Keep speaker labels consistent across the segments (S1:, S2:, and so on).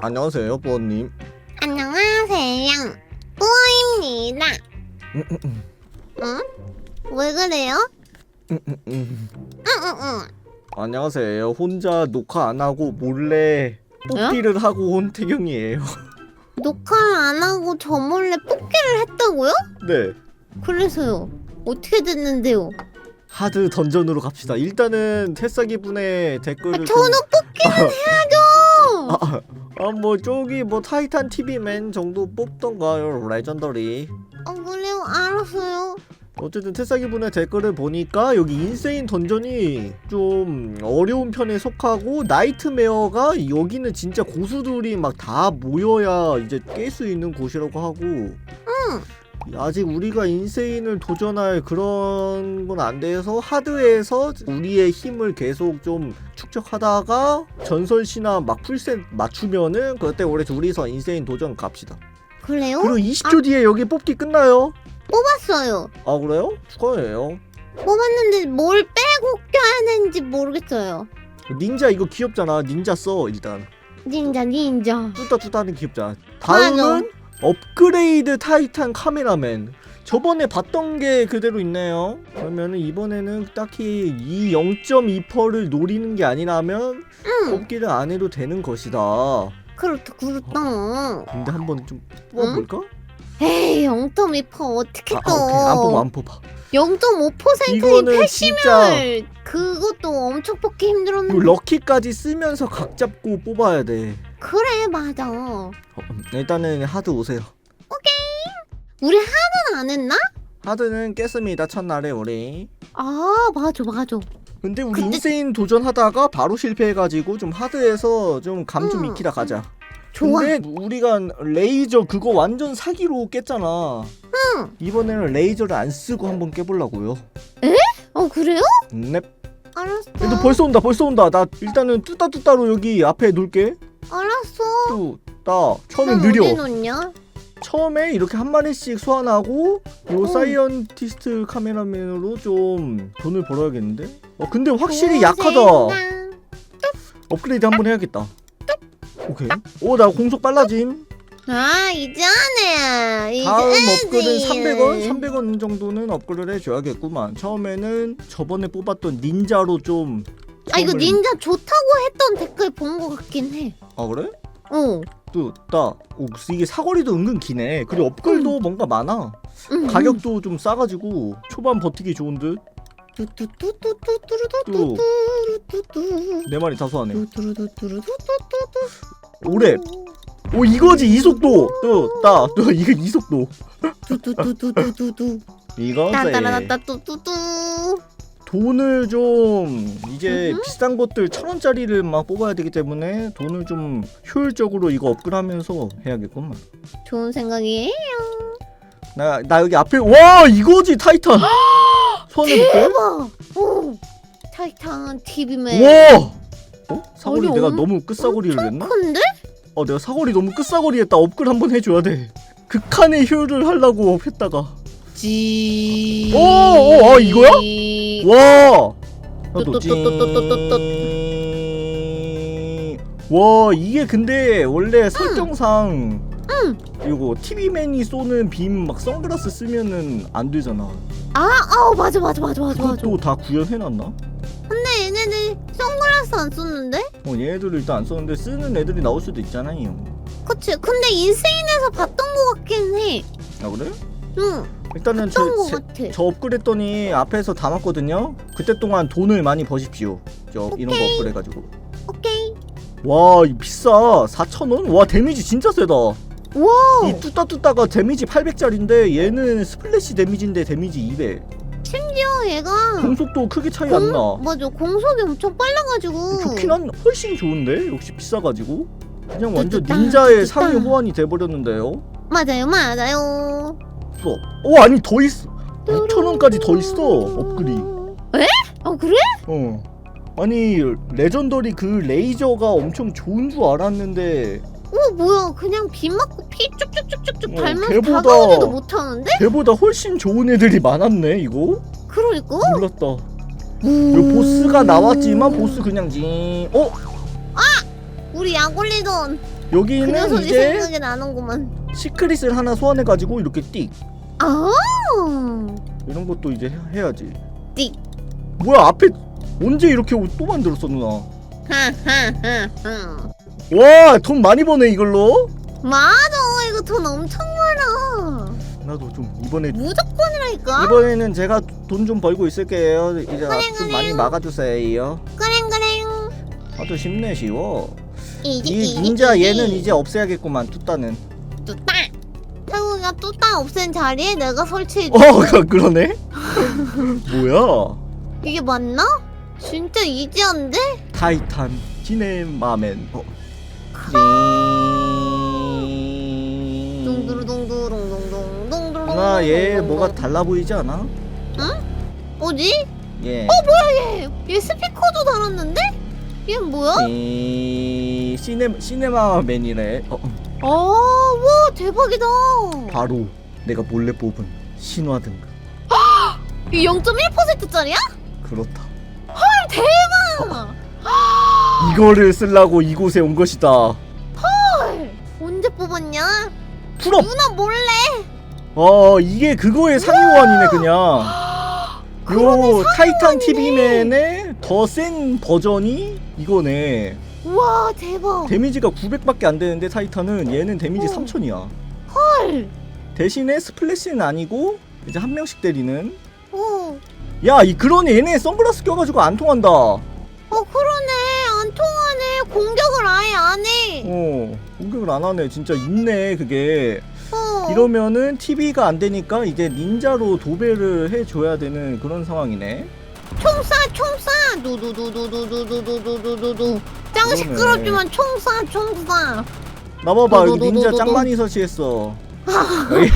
S1: 안녕하세요, 부모님.
S2: 안녕하세요. 뿌어입니다. 응?
S1: 음, 음, 음.
S2: 어? 왜 그래요? 어, 어,
S1: 안녕하세요. 혼자 녹화 안 하고 몰래 뽑기를 하고 온 태경이에요.
S2: 녹화를 안 하고 저 몰래 뽑기를 했다고요?
S1: 네.
S2: 그래서요. 어떻게 됐는데요?
S1: 하드 던전으로 갑시다. 일단은 새싹이 분의 댓글을
S2: 아, 저는 뽑기는 해야죠.
S1: 아, 아, 아뭐 저기 뭐 타이탄 TV맨 정도 뽑던가요? 레전더리.
S2: 어 그래요? 알았어요.
S1: 어쨌든 태사기분의 댓글을 보니까 여기 인세인 던전이 좀 어려운 편에 속하고 나이트메어가 여기는 진짜 고수들이 막 다 모여야 이제 깰 수 있는 곳이라고 하고. 응. 아직 우리가 인세인을 도전할 그런 건 안 돼서 하드에서 우리의 힘을 계속 좀 축적하다가 전설시나 막 풀셋 맞추면은 그때 올해 둘이서 인세인 도전 갑시다.
S2: 그래요?
S1: 그리고 20초 아. 뒤에 여기 뽑기 끝나요.
S2: 뽑았어요.
S1: 아 그래요? 축하해요.
S2: 뽑았는데 뭘 빼고 껴야 되는지 모르겠어요.
S1: 닌자 이거 귀엽잖아. 닌자 써 일단.
S2: 닌자 닌자.
S1: 뚜따뚜따는 귀엽잖아. 다음은 맞아. 업그레이드 타이탄 카메라맨 저번에 봤던 게 그대로 있네요 그러면 이번에는 딱히 이 0.2%를 노리는 게 아니라면
S2: 응.
S1: 뽑기를 안 해도 되는 것이다
S2: 그렇다 그렇다.
S1: 근데 한번 좀 뽑아볼까?
S2: 에이 0.2퍼 어떻게
S1: 아,
S2: 또
S1: 아, 오케이. 안 뽑아. 안 뽑아
S2: 0.5%인 패시멀 그것도 엄청 뽑기 힘들었는데.
S1: 럭키까지 쓰면서 각 잡고 뽑아야 돼.
S2: 그래 맞아.
S1: 어, 음, 일단은 하드 오세요.
S2: 우리 하는 안 했나?
S1: 하드는 깼습니다 첫날에 우리
S2: 아 맞아 맞아.
S1: 근데 우리
S2: 근데-
S1: 인세인 도전하다가 바로 실패해가지고 좀 하드에서 좀 감 좀
S2: 음,
S1: 익히다 가자. 음.
S2: 좋아.
S1: 근데 우리가 레이저 그거 완전 사기로 깼잖아.
S2: 응.
S1: 이번에는 레이저를 안 쓰고 한번 깨보려고요.
S2: 어 그래요?
S1: 넵.
S2: 알았어.
S1: 얘도 벌써 온다, 벌써 온다. 나 일단은 뚜따뚜따로 여기 앞에 놓을게.
S2: 알았어.
S1: 뚜따.
S2: 처음엔
S1: 느려.
S2: 어디 놓냐?
S1: 처음에 이렇게 한 마리씩 소환하고 요
S2: 어.
S1: 사이언티스트 카메라맨으로 좀 돈을 벌어야겠는데? 어 근데 확실히 약하다. 업그레이드 한번 해야겠다 오케이. 오 나 공속 빨라짐.
S2: 아 이제네.
S1: 다음 업글은 300원, 300원 정도는 업글을 해줘야겠구만. 처음에는 저번에 뽑았던 닌자로 좀.
S2: 아 이거 닌자 좋다고 했던 댓글 본 거 같긴 해
S1: 아 그래?
S2: 어.
S1: 또따 이게 사거리도 은근 기네. 그리고 업글도 뭔가 많아.
S2: 음.
S1: 가격도 좀 싸가지고 초반 버티기 좋은 듯.
S2: 내 말이 자수하네 오래 오 이거지 이 속도
S1: 또따또 이거 이 속도 이거 돈을 좀 이제 비싼 것들 천 원짜리를 막 뽑아야 되기 때문에 돈을 좀 효율적으로 이거 업그레이드하면서 해야겠구만
S2: 좋은 생각이에요
S1: 나나 나 여기 앞에 와 이거지 타이탄 손을.
S2: 대박. 오. 타이탄 TV맨.
S1: 와. 어? 사거리
S2: 아니,
S1: 내가
S2: 엄-
S1: 너무 끝사거리를 했나?
S2: 큰데?
S1: 어 내가 사거리 너무 끝사거리 했다. 업글 한번 해줘야 돼. 극한의 효율을 하려고 했다가
S2: 지.
S1: 오, 오, 아, 이거야? 와. 나도
S2: 또또또또또또또.
S1: 찡. 와 이게 근데 원래 설정상 이거 TV맨이 쏘는 빔 막 선글라스 쓰면은 안 되잖아.
S2: 아, 아, 맞아, 맞아, 맞아, 맞아, 맞아.
S1: 그것도 다 구현해놨나?
S2: 근데 얘네들 선글라스 안 썼는데?
S1: 어 얘네들을 일단 안 썼는데 쓰는 애들이 나올 수도 있잖아요.
S2: 그치. 근데 인세인에서 봤던 거 같긴 해.
S1: 아 그래?
S2: 응,
S1: 일단은 저,
S2: 봤던 거 같아.
S1: 저 업그레이드더니 앞에서 담았거든요. 그때 동안 돈을 많이 버십시오. 저 이런 거 업그레이드가지고.
S2: 오케이.
S1: 와, 이 비싸. 4,000원? 와, 데미지 진짜 세다.
S2: 와,
S1: 이 뚜따뚜따가 데미지 800짜리인데 얘는 스플래시 데미지인데 데미지 200.
S2: 심지어 얘가
S1: 공속도 크게 차이 안 나.
S2: 맞아, 공속이 엄청 빨라가지고.
S1: 좋긴 한 훨씬 좋은데 역시 비싸가지고 그냥 완전
S2: 뚜뚜따,
S1: 닌자의
S2: 뚜뚜따.
S1: 상위 호환이 돼버렸는데요.
S2: 맞아요, 맞아요.
S1: 어, 어 아니 더 있어. 6천 원까지 더 있어 업글이.
S2: 에? 어 그래?
S1: 어. 아니 레전더리 그 레이저가 엄청 좋은 줄 알았는데
S2: 어 뭐야? 그냥 비 맞고 피 쭉쭉쭉쭉쭉
S1: 어, 걔보다-
S2: 다가오지도 못하는데?
S1: 걔보다 훨씬 좋은 애들이 많았네 이거.
S2: 그러니까.
S1: 몰랐다. 요 보스가 나왔지만 보스 그냥 징. 어?
S2: 우리 약 올리던 그
S1: 여기는
S2: 녀석이
S1: 이제
S2: 생각이 나는구만.
S1: 시크릿을 하나 소환해가지고 이렇게 띡
S2: 아.
S1: 이런 것도 이제 해- 해야지
S2: 띡.
S1: 뭐야 앞에 언제 이렇게 또 만들었어 누나
S2: 하하하하.
S1: 와 돈 많이 버네 이걸로
S2: 맞아 이거 돈 엄청 많아.
S1: 나도 좀 이번에
S2: 무조건이라니까.
S1: 이번에는 제가 돈 좀 벌고 있을게요 이제
S2: 그래,
S1: 좀
S2: 그래.
S1: 많이 막아주세요
S2: 그랭 그랭.
S1: 아주 쉽네 쉬워
S2: 이
S1: 닌자. 얘는 이제 없애야겠구만 뚜따는
S2: 뚜따. 태국이가 뚜따 없앤 자리에 내가 설치해.
S1: 어 그러네 뭐야
S2: 이게 맞나? 진짜 이지한데?
S1: 타이탄 지네 마멘 어. 누나 얘 뭐가 달라 보이지 않아?
S2: 뭐지?
S1: 예.
S2: 얘, 얘 스피커도 달았는데? 얘 뭐야?
S1: 이 시네 시네마맨이래. 어,
S2: 아, 와 대박이다.
S1: 바로 내가 몰래 뽑은 신화 등급.
S2: 이 0.1%짜리야?
S1: 그렇다.
S2: 대박.
S1: 이거를 쓰려고 이곳에 온 것이다.
S2: 뽑았냐?
S1: 풀업.
S2: 누나 몰래.
S1: 어 이게 그거의 상위원이네 그냥. 요 타이탄 TV맨의 더 센 버전이 이거네.
S2: 와 대박.
S1: 데미지가 900밖에 안 되는데 타이탄은 얘는 데미지
S2: 어.
S1: 3000이야.
S2: 헐.
S1: 대신에 스플래시는 아니고 이제 한 명씩 때리는.
S2: 어.
S1: 야, 이 그러네 얘네 선글라스 껴가지고 안 통한다. 어,
S2: 어 그러네 안 통하네 공격을 아예 안 해.
S1: 어, 공격을 안 하네. 진짜 있네 그게.
S2: 어.
S1: 이러면은 TV가 안 되니까 이제 닌자로 도배를 해줘야 되는 그런 상황이네.
S2: 총쏴 총쏴 두두두두두두두두두두두 짱
S1: 그러네.
S2: 시끄럽지만 총쏴 총쏴
S1: 나봐봐 여기. 닌자 짱 많이 설치했어. 여기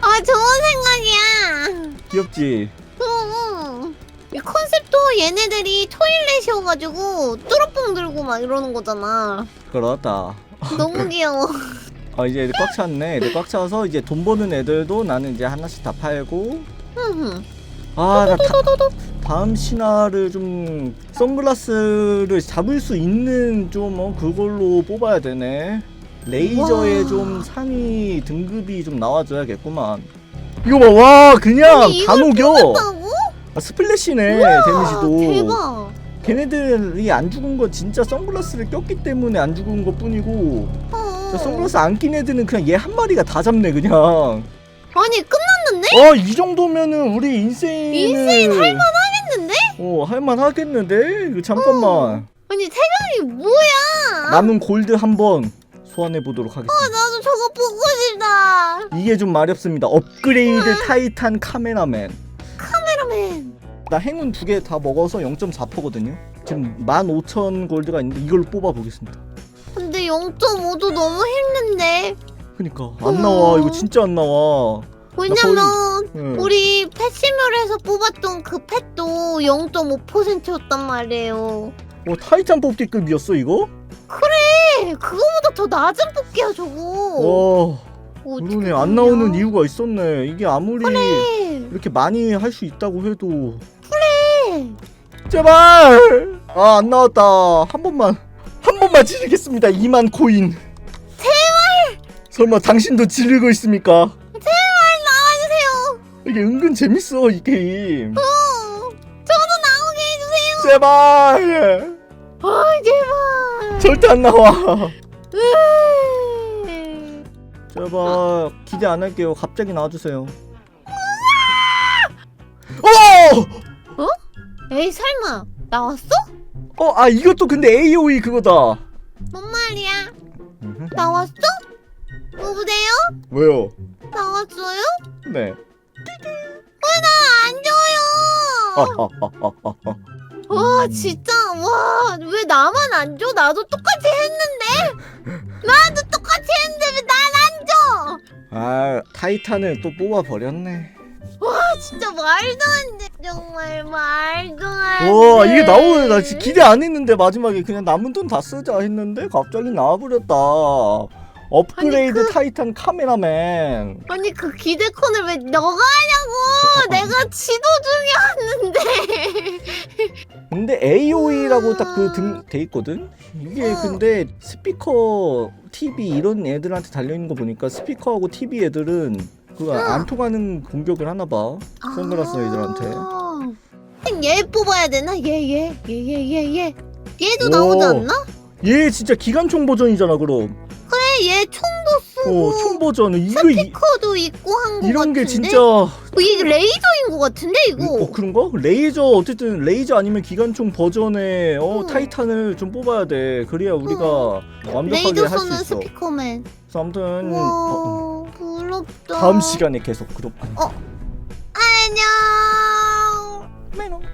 S2: 아 좋은 생각이야
S1: 귀엽지?
S2: 응. 이 컨셉도 얘네들이 토일렛이어가지고 뚜러뽕 들고 막 이러는 거잖아
S1: 그렇다.
S2: 너무 귀여워
S1: 아 이제 애들 꽉 찼네. 애들 꽉 차서 이제 돈 버는 애들도 나는 이제 하나씩 다 팔고. 아나 다음 신화를 좀 선글라스를 잡을 수 있는 좀 어, 그걸로 뽑아야 되네. 레이저에
S2: 와.
S1: 좀 상위 등급이 좀 나와줘야겠구만. 이거 봐, 와 그냥
S2: 아니,
S1: 다
S2: 이걸
S1: 녹여.
S2: 뽑았다고?
S1: 아, 스플래시네 데미지도.
S2: 대박
S1: 걔네들이 안 죽은 건 진짜 선글라스를 꼈기 때문에 안 죽은 것 뿐이고
S2: 어.
S1: 저 선글라스 안 낀 애들은 그냥 얘 한 마리가 다 잡네 그냥.
S2: 아니 끝났는데?
S1: 어 이 정도면은 우리 인세인을
S2: 인세인 할만하겠는데?
S1: 어 할만하겠는데 이거 잠깐만
S2: 아니 태경이 뭐야
S1: 남은 골드 한번 소환해 보도록 하겠습니다.
S2: 나도 저거 보고 싶다
S1: 이게 좀 말이 없습니다. 업그레이드 타이탄 카메라맨.
S2: 카메라맨
S1: 나 행운 두 개 다 먹어서 0.4%거든요. 지금 15,000 골드가 있는데 이걸로 뽑아 보겠습니다.
S2: 근데 0.5도 너무 힘든데
S1: 그니까 안 나와 이거 진짜 안 나와.
S2: 왜냐면
S1: 응.
S2: 우리 펫시뮬에서 뽑았던 그 펫도 0.5%였단 말이에요
S1: 어 타이탄 뽑기급이었어 이거?
S2: 네, 그거보다 더 낮은 뽑기야 저거
S1: 와 그러네 안. 나오는 이유가 있었네. 이게 아무리
S2: 그래
S1: 이렇게 많이 할 수 있다고 해도
S2: 그래
S1: 제발! 아 안 나왔다. 한 번만 한 번만 지르겠습니다 2만 코인. 제발! 설마 당신도 지르고 있습니까?
S2: 제발 나와주세요.
S1: 이게 은근 재밌어 이 게임.
S2: 어 저도 나오게 해주세요.
S1: 제발!
S2: 아 제발.
S1: 절대 안 나와.
S2: 으이.
S1: 제발 기대 안 할게요. 갑자기 나와주세요. 어!
S2: 에이 설마 나왔어?
S1: 어! 아 이것도 근데 AOE 그거다
S2: 뭔 말이야. 나왔어? 여보세요?
S1: 왜요?
S2: 나왔어요? 네안 줘요
S1: 아하하하하
S2: 와 진짜 와 왜 나만 안 줘? 나도 똑같이 했는데 나도 똑같이 했는데 왜 난 안 줘?
S1: 아 타이탄을 또 뽑아 버렸네
S2: 와 진짜 말도 안 돼 정말 말도 안 돼.
S1: 와 이게 나오네 나 진짜 기대 안 했는데 마지막에 그냥 남은 돈 다 쓰자 했는데 갑자기 나와버렸다
S3: 업그레이드
S2: 아니, 그-
S3: 타이탄 카메라맨.
S2: 아니 그 기대콘을 왜 너가 하냐고 내가 지도 중에 왔는데
S3: 근데 AOE라고 딱 그 등 돼 있거든.
S1: 이게
S2: 어.
S1: 근데 스피커 TV 이런 애들한테 달려 있는 거 보니까 스피커하고 TV 애들은 그안 통하는 공격을 하나 봐. 선글라스 애들한테.
S2: 아. 얘 뽑아야 되나? 얘 얘 얘 얘 얘 얘 얘도
S1: 오.
S2: 나오지 않나?
S1: 얘 진짜 기관총 버전이잖아 그럼.
S2: 그래 얘 총도 쓰고
S1: 어, 총 버전은 이거 이,
S2: 스피커도 있고 한 거
S1: 이런
S2: 같은데
S1: 게 진짜
S2: 어, 이게 레이저인 거 같은데 이거
S1: 어 그런가? 레이저 어쨌든 레이저 아니면 기관총 버전의 어
S2: 응.
S1: 타이탄을 좀 뽑아야 돼. 그래야 우리가 완벽하게
S2: 레이저
S1: 할수
S2: 쏘는
S1: 있어.
S2: 스피커맨
S1: 그래서 아무튼 어,
S2: 와 부럽다.
S1: 다음 시간에 계속 그룹. 어, 안녕.
S2: 안녕.